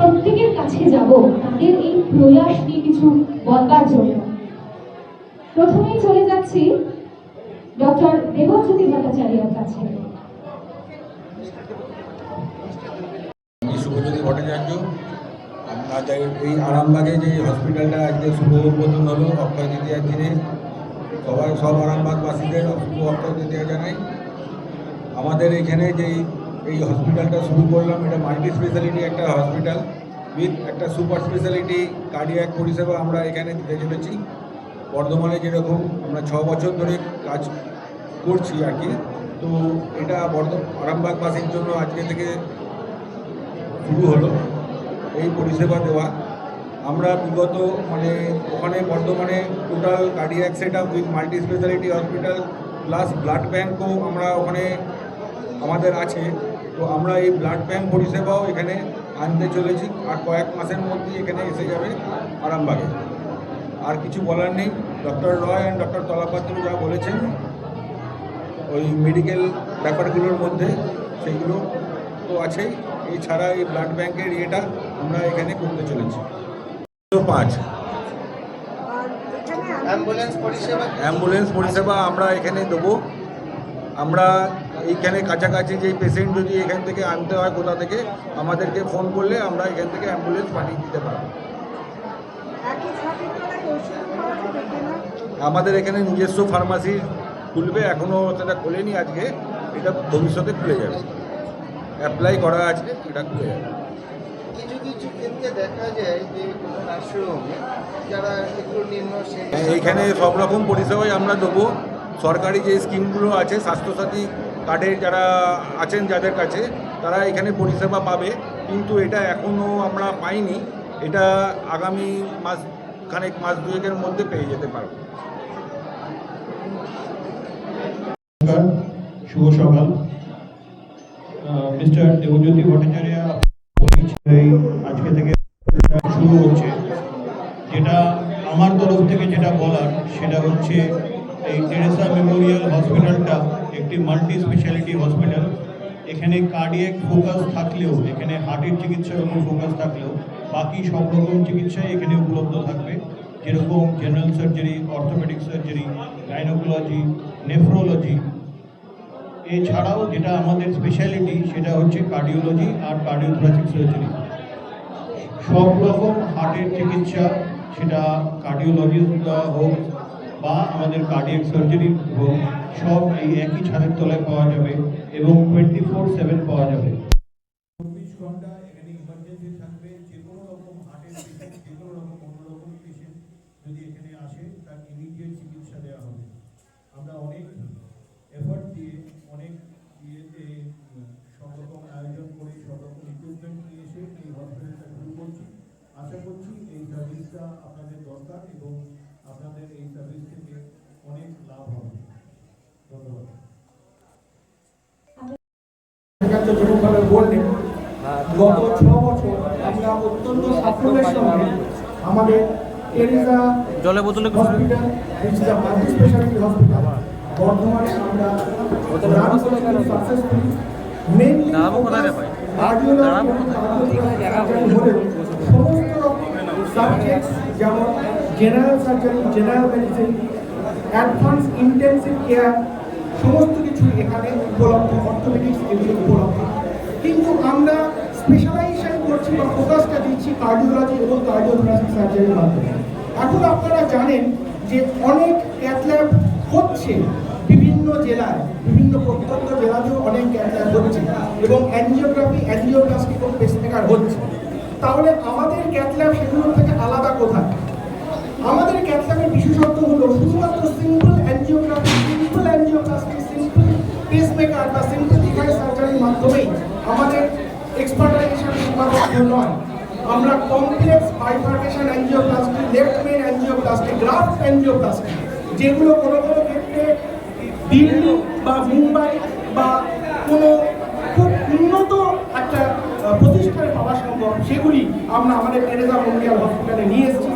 প্রত্যেকের কাছে যাব, তাদের এই প্রয়াস নিয়ে কিছু বলবার জন্য। প্রথমেই চলে যাচ্ছি ডক্টর দেবজ্যোতি ভট্টাচার্যের কাছে। এই আরামবাগে যে হসপিটালটা আজকে শুভ উদ্বোধন হলো, অক্ষয় তৃতীয়ার দিনে সবাই সব আরামবাগবাসীদের শুভ অক্ষয় তৃতীয়া জানাই। আমাদের এখানে যেই এই হসপিটালটা শুরু করলাম। এটা মাল্টি স্পেশালিটি একটা হসপিটাল উইথ একটা সুপার স্পেশালিটি কার্ডিয়াক পরিষেবা আমরা এখানে দিতে চলেছি। বর্ধমানে যেরকম আমরা ছ বছর ধরে কাজ করছি আর কি। তো এটা বর্ধ আরামবাগবাসীর জন্য আজকে থেকে শুরু হলো এই পরিষেবা দেওয়া। আমরা বিগত মানে ওখানে বর্ধমানে total cardiac set up with multi speciality hospital plus blood ব্যাঙ্কও আমরা ওখানে আমাদের আছে। তো আমরা এই ব্লাড ব্যাঙ্ক পরিষেবাও এখানে আনতে চলেছি আর কয়েক মাসের মধ্যেই এখানে এসে যাবে আরামবাগে। আর কিছু বলার নেই। Doctor Roy and doctor Talapatra যা বলেছেন ওই মেডিকেল ব্যাপারগুলোর মধ্যে সেগুলো তো আছেই। এছাড়া এই ব্লাড ব্যাংকের ইয়েটা আমরা এখানে করতে চলেছি। পাঁচ। অ্যাম্বুলেন্স পরিষেবা? অ্যাম্বুলেন্স পরিষেবা আমরা এখানে দেবো। আমরা এইখানে কাছাকাছি যেই পেশেন্ট যদি এখান থেকে আনতে হয় কোথা থেকে আমাদেরকে ফোন করলে আমরা এখান থেকে অ্যাম্বুলেন্স পাঠিয়ে দিতে পারব। আমাদের এখানে নিজস্ব ফার্মাসি খুলবে এখনও সেটা খোলেনি আজকে এটা ভবিষ্যতে খুলে যাবে। অ্যাপ্লাই করা আছে এটা খুলে যাবে। কিছু কিছু ক্ষেত্রে দেখা যায় যে কোনো নার্সিংহোমে যারা একটু নিম্ন হ্যাঁ, এইখানে সব রকম পরিষেবাই আমরা দেবো। সরকারি যে স্কিমগুলো আছে স্বাস্থ্যসাথী কার্ডের যারা আছেন যাদের কাছে, তারা এখানে পরিষেবা পাবে। কিন্তু এটা এখনও আমরা পাইনি। এটা আগামী মাস খানেক, মাস দুয়েকের মধ্যে পেয়ে যেতে পারব। শুভ সকাল। মিস্টার দেবজ্যোতি ভট্টাচার্য আজকে থেকে শুরু হচ্ছে। যেটা আমার তরফ থেকে যেটা বলার, সেটা হচ্ছে এই টেরেসা মেমোরিয়াল হসপিটালটা একটি মাল্টি স্পেশালিটি হসপিটাল এখানে কার্ডিয়াক ফোকাস থাকলেও, এখানে হার্টের চিকিৎসার উপর ফোকাস থাকলেও, বাকি সব রকম চিকিৎসাই এখানে উপলব্ধ থাকবে। যেরকম general surgery orthopaedic surgery gynaecology nephrology এছাড়াও যেটা আমাদের স্পেশালিটি সেটা হচ্ছে কার্ডিওলজি আর কার্ডিওথোরাসিক সার্জারি সব রকম হার্টের চিকিৎসা, সেটা কার্ডিওলজিস্ট হোক বা আমাদের কার্ডিয়াক সার্জারি হোক সব এই একই ছাদের তলায় পাওয়া যাবে এবং টোয়েন্টি ফোর সেভেন পাওয়া যাবে। চব্বিশ ঘণ্টা এখানে থাকবে, যে কোনো রকম পেশেন্ট যদি এখানে আসে চিকিৎসা দেওয়া হবে। আমরা অনেক দিয়ে, অনেক ইয়েতে সব রকম আয়োজন করে ইকুইপমেন্ট নিয়ে এসে আশা করছি এই সার্ভিসটা আপনাদের দরকার এবং আপনাদের এই সার্ভিস থেকে অনেক লাভ হবে ধন্যবাদ কাছে যেরকমভাবে বললেন গত ছ বছর আমরা অত্যন্ত সাফল্যের সঙ্গে আমাদের টেরিজা জলে বোতলে হসপিটাল specialty hospital বর্ধমানে আমরা রান করেছি cardiothoracic হলেও সমস্ত সাবজেক্ট যেমন general surgery general medicine advance intensive care সমস্ত কিছু এখানে উপলব্ধ অর্থোপেডিক্স এগুলো উপলব্ধ। কিন্তু আমরা স্পেশালাইজেশন করছি বা ফোকাসটা দিচ্ছি কার্ডিওলজি এবং কার্ডিওথোরাসিক সার্জারির মাধ্যমে। এখন আপনারা জানেন যে অনেক ক্যাথল্যাব হচ্ছে বিভিন্ন জেলায়, বিভিন্ন প্রত্যন্ত জেলাতেও অনেক ক্যাথল্যাব হচ্ছে এবং অ্যাঞ্জিওগ্রাফি অ্যাঞ্জিওপ্লাস্টিক এবং পেসমেকার হচ্ছে। তাহলে আমাদের ক্যাথল্যাব সেগুলোর থেকে আলাদা কোথায়? আমাদের ক্যাথল্যাবের বিশেষত্ব হলো শুধুমাত্র সিম্পল অ্যাঞ্জিওগ্রাফি পেসমেকার বা ডিভাইস সার্জারির মাধ্যমেই আমাদের এক্সপার্টাইজেশন শুধুমাত্র নয়। আমরা complex bifurcation angioplasty left main angioplasty graft angioplasty যেগুলো কোনো কোনো ক্ষেত্রে দিল্লি বা মুম্বাই বা কোনো খুব উন্নত একটা প্রতিষ্ঠানে পাওয়া সম্ভব, সেগুলি আমরা আমাদের টেরেজা মেমোরিয়াল হসপিটালে নিয়ে এসেছি।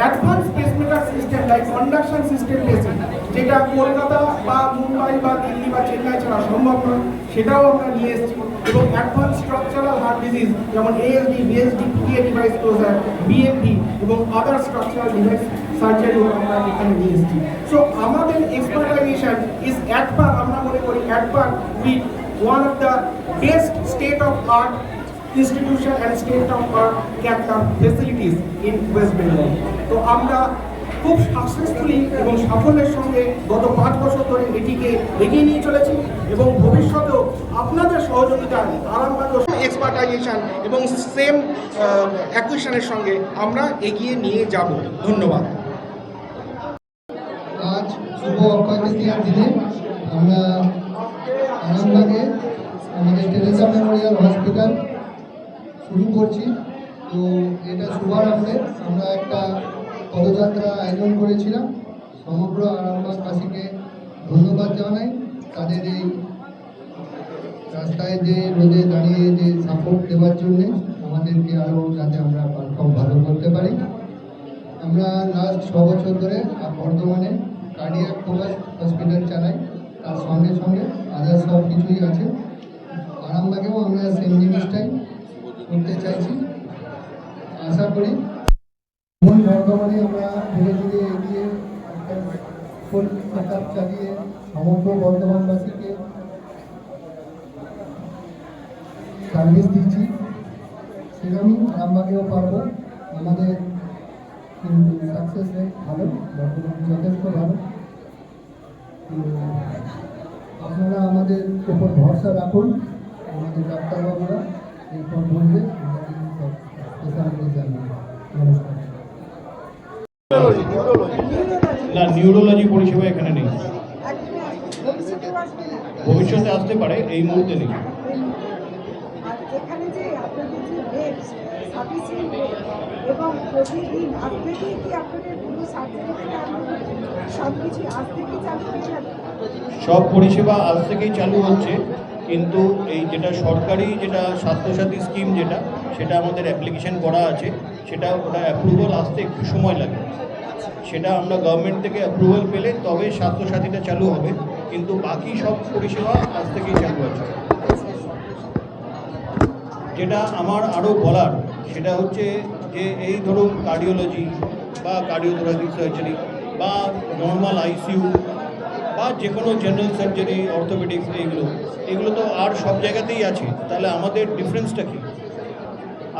Advance pacemaker system like conduction system পেয়েছি যেটা কলকাতা বা মুম্বাই বা দিল্লি বা চেন্নাই ছাড়া সম্ভব নয়, সেটাও আমরা নিয়ে এসেছি। এবং অ্যাডভান্স স্ট্রাকচারাল হার্ট ডিজিজ যেমন ASD BSD PDA device closure BMD এবং আদার স্ট্রাকচারাল ডিভাইস সার্জারিও আমরা এখানে নিয়ে এসেছি। সো আমাদের এক্সপার্টাইজেশন ইজ অ্যাট পার আমরা মনে করি at par with one of the best state of art and state of art capital facilities in West Bengal. তো আমরা খুব সাকসেসফুলি এবং সাফল্যের সঙ্গে গত পাঁচ বছর ধরে এটিকে এগিয়ে নিয়ে চলেছি এবং ভবিষ্যতেও আপনাদের সহযোগিতায় আরামবাগ এক্সপার্টাইজেশন এবং সেম অ্যাকুইশনের সঙ্গে আমরা এগিয়ে নিয়ে যাব ধন্যবাদ আজ শুভ অক্ষয় দিনে আমরা আরামবাগে আমাদের টেরেসা মেমোরিয়াল হসপিটাল শুরু করছি। তো এটা শুভারম্ভে আমরা একটা পদযাত্রা আয়োজন করেছিলাম। সমগ্র আরামবাগবাসীকে ধন্যবাদ জানাই। তাদের এই রাস্তায় যে রোদে দাঁড়িয়ে যে সাপোর্ট দেওয়ার জন্যে আমাদেরকে আরও যাতে আমরা পারফর্ম ভালো করতে পারি। আমরা লাস্ট ছ বছর ধরে বর্ধমানে কার্ডিয়াক ফোকাস হসপিটাল চালাই। তার সঙ্গে সঙ্গে আদার সব কিছুই আছে। আরামবাগেও আমরা সেম জিনিসটাই করতে চাইছি। আশা করি মূল বর্ধমানে আমরা ধীরে ধীরে এগিয়ে চেক চালিয়ে সমগ্র বর্ধমানবাসীকে সার্ভিস দিচ্ছি। সেরকমই আরামবাগেও পারব। আমাদের সাকসেস রেট ভালো বর্তমানে যথেষ্ট ভালো। আপনারা আমাদের উপর ভরসা রাখুন, আমাদের ডাক্তারবাবুরা। এরপর না নিউরোলজি পরিষেবা এখানে নেই। ভবিষ্যতে আসতে পারে এই মুহূর্তে নেই। আর এখানে যে আপনাদের যে বেড সাফিসিয়েন্ট বেড এবং প্রতিদিন আজ থেকেই কি আপনাদের পুরো থেকে সব কিছু আজ থেকেই চালু সব পরিষেবা আজ থেকেই চালু হচ্ছে। কিন্তু এই যেটা সরকারি যেটা স্বাস্থ্যসাথী স্কিম যেটা, সেটা আমাদের অ্যাপ্লিকেশন করা আছে, সেটা ওটা অ্যাপ্রুভাল আসতে একটু সময় লাগে। সেটা আমরা গভর্নমেন্ট থেকে অ্যাপ্রুভাল পেলে তবে স্বাস্থ্যসাথীটা চালু হবে, কিন্তু বাকি সব পরিষেবা আজ থেকেই চালু আছে। যেটা আমার আরও বলার, সেটা হচ্ছে যে এই ধরুন কার্ডিওলজি বা কার্ডিওথোরাসিক সার্জারি বা নর্মাল আইসিইউ বা যে কোনো জেনারেল সার্জারি অর্থোপেডিক্স এইগুলো, এগুলো তো আর সব জায়গাতেই আছে। তাহলে আমাদের ডিফারেন্সটা কী?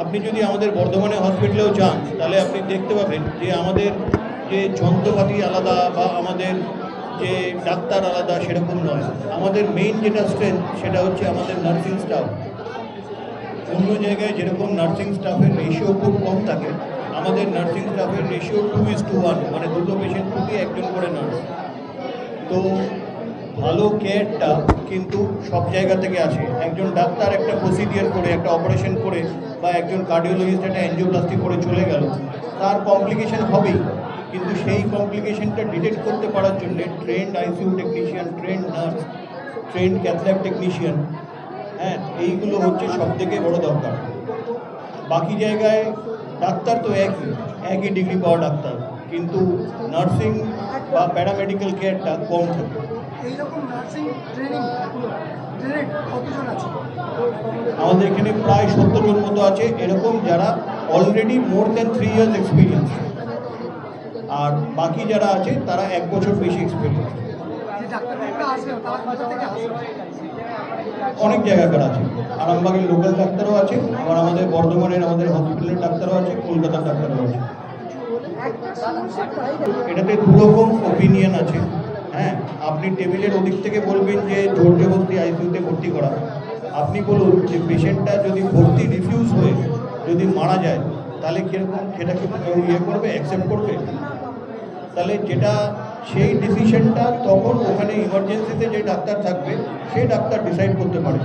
আপনি যদি আমাদের বর্ধমানে হসপিটালেও যান, তাহলে আপনি দেখতে পাবেন যে আমাদের যে যন্ত্রপাতি আলাদা বা আমাদের যে ডাক্তার আলাদা সেরকম নয়। আমাদের মেইন যেটা স্ট্রেংথ সেটা হচ্ছে আমাদের নার্সিং স্টাফ অন্য জায়গায় যেরকম নার্সিং স্টাফের রেশিও খুব কম থাকে, আমাদের নার্সিং স্টাফের ratio two is two one মানে দুটো পেশেন্ট প্রতি একজন করে নার্স তো ভালো কেয়ারটা কিন্তু সব জায়গা থেকে আসে। একজন ডাক্তার একটা প্রসিডিয়ার করে, একটা অপারেশন করে বা একজন কার্ডিওলজিস্ট একটা অ্যাঞ্জিওপ্লাস্টি করে চলে গেল, তার কমপ্লিকেশন হবেই। কিন্তু সেই কমপ্লিকেশনটা ডিটেক্ট করতে পারার জন্যে trained ICU technician trained nurse trained cath lab technician হ্যাঁ এইগুলো হচ্ছে সব থেকে বড় দরকার। বাকি জায়গায় ডাক্তার তো একই একই ডিগ্রি পাওয়া ডাক্তার। কিন্তু নার্সিং বা প্যারামেডিক্যাল কেয়ারটা কম থাকে। এইরকম নার্সিং ট্রেনিং কতজন আছে? আমাদের এখানে প্রায় সত্তর জন মতো আছে। এরকম যারা already more than three years experience আর বাকি যারা আছে তারা এক বছর বেশি এক্সপিরিয়েন্স অনেক জায়গাকার আছে। আরামবাগের লোকাল ডাক্তারও আছে আবার আমাদের বর্ধমানের আমাদের হসপিটালের ডাক্তারও আছে কলকাতার ডাক্তারও আছে। এটাতে দুরকম ওপিনিয়ন আছে। হ্যাঁ আপনি টেবিলের ওদিক থেকে বলবেন যে জোর জবরদস্তি আইসিউতে ভর্তি করা। আপনি বলুন যে পেশেন্টটা যদি ভর্তি রিফিউজ হয়ে যদি মারা যায়, তাহলে কীরকম সেটাকে ইয়ে করবে অ্যাকসেপ্ট করবে? তাহলে যেটা সেই ডিসিশনটা তখন ওখানে ইমার্জেন্সিতে যে ডাক্তার থাকবে, সেই ডাক্তার ডিসাইড করতে পারে।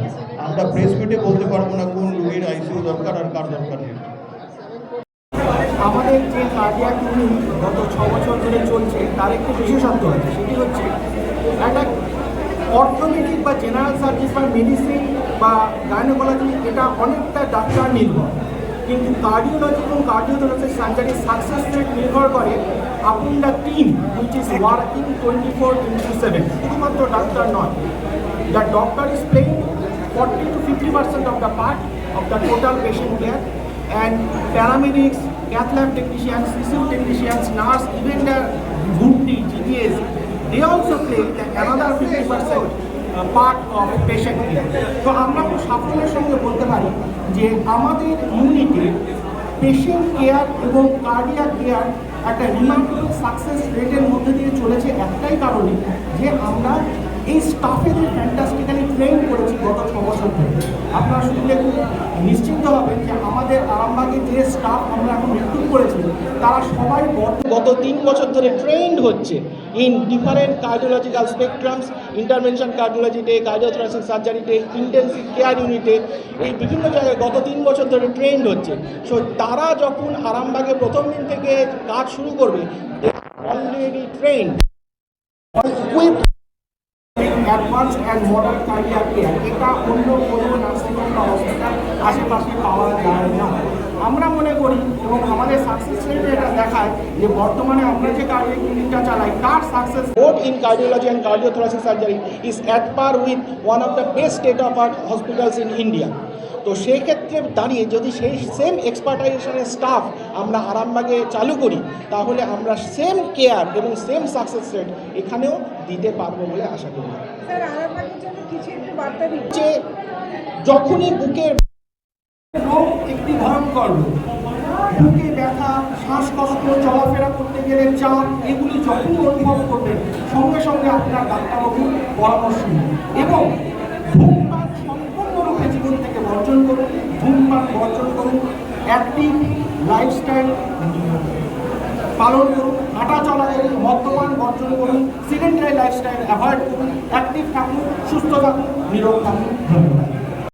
আমরা প্রেস মিটে বলতে পারব না কোন রোগীর আইসিইউ দরকার আর কার দরকার নেই। আমাদের যে কার্ডিয়াক ইউনিট গত ছ বছর ধরে চলছে তার একটি বিশেষত্ব আছে সেটি হচ্ছে একটা অর্থোপেডিক বা জেনারেল সার্ভিস বা মেডিসিন বা গাইনোকোলজি এটা অনেকটা ডাক্তার নির্ভর। কিন্তু কার্ডিওলজি এবং কার্ডিওথোরাসিক সার্জারি সাকসেস রেট নির্ভর করে upon the team which is working twenty four into seven শুধুমাত্র ডাক্তার নয়। The doctor is playing 40 to 50 percent of the part of the total patient care and paramedics, cath lab technicians, CCU technicians, nurse, even the Bhutti, GPS, they also play another 50 percent part of patient তো আমরা খুব সাফল্যের সঙ্গে বলতে পারি যে আমাদের ইউনিটে পেশেন্ট কেয়ার এবং কার্ডিয়াক কেয়ার একটা রিমার্কেবল সাকসেস রেটের মধ্যে দিয়ে চলেছে একটাই কারণে যে আমরা এই স্টাফেদের ফ্যান্টাস্টিক্যালি ট্রেন করেছি গত ছ বছর ধরে। আপনারা শুনলে খুব নিশ্চিন্ত হবেন যে আমাদের আরামবাগের যে স্টাফ আমরা এখন রিক্রুট করেছি, তারা সবাই গত তিন বছর ধরে ট্রেন্ড হচ্ছে in different cardiological spectrums intervention কার্ডিওলজিতে cardiothoracic সার্জারিতে ইন্টেন্সিভ কেয়ার ইউনিটে এই বিভিন্ন জায়গায় গত তিন বছর ধরে ট্রেন্ড হচ্ছে। সো তারা যখন আরামবাগে প্রথম দিন থেকে কাজ শুরু করবে already trained advance and modern cardiac care. এটা অন্য কোনো নার্সিংহোম বা হসপিটাল আশেপাশে পাওয়া যায় না। আমরা মনে করি এবং আমাদের সাকসেস রেটে এটা দেখায় যে বর্তমানে আমরা যে কার্ডিয়াক ইউনিটটা চালাই, তার success both in cardiology and cardiothoracic surgery is at par with one of the best state of art hospitals in India তো সেই ক্ষেত্রে দাঁড়িয়ে যদি সেই সেম এক্সপার্টাইজেশনের স্টাফ আমরা আরামবাগে চালু করি তাহলে আমরা সেম কেয়ার এবং সেম সাকসেস রেট এখানেও দিতে পারব বলে আশা করি। যে যখনই বুকের রোগ একটি ভয়ঙ্কর রোগ বুকে ব্যথা শ্বাসকষ্ট চলাফেরা করতে গেলে চাপ এগুলি যখনই অনুভব করবেন সঙ্গে সঙ্গে আপনার ডাক্তারবাবুর পরামর্শ এবং বর্জন করুন, ধূমপান বর্জন করুন অ্যাক্টিভ লাইফস্টাইল পালন করুন হাঁটা চলা করুন মদ্যপান বর্জন করুন সিডেন্টারি লাইফস্টাইল অ্যাভয়েড করুন অ্যাক্টিভ থাকুন, সুস্থ থাকুন, নিরোগ থাকুন। ধন্যবাদ।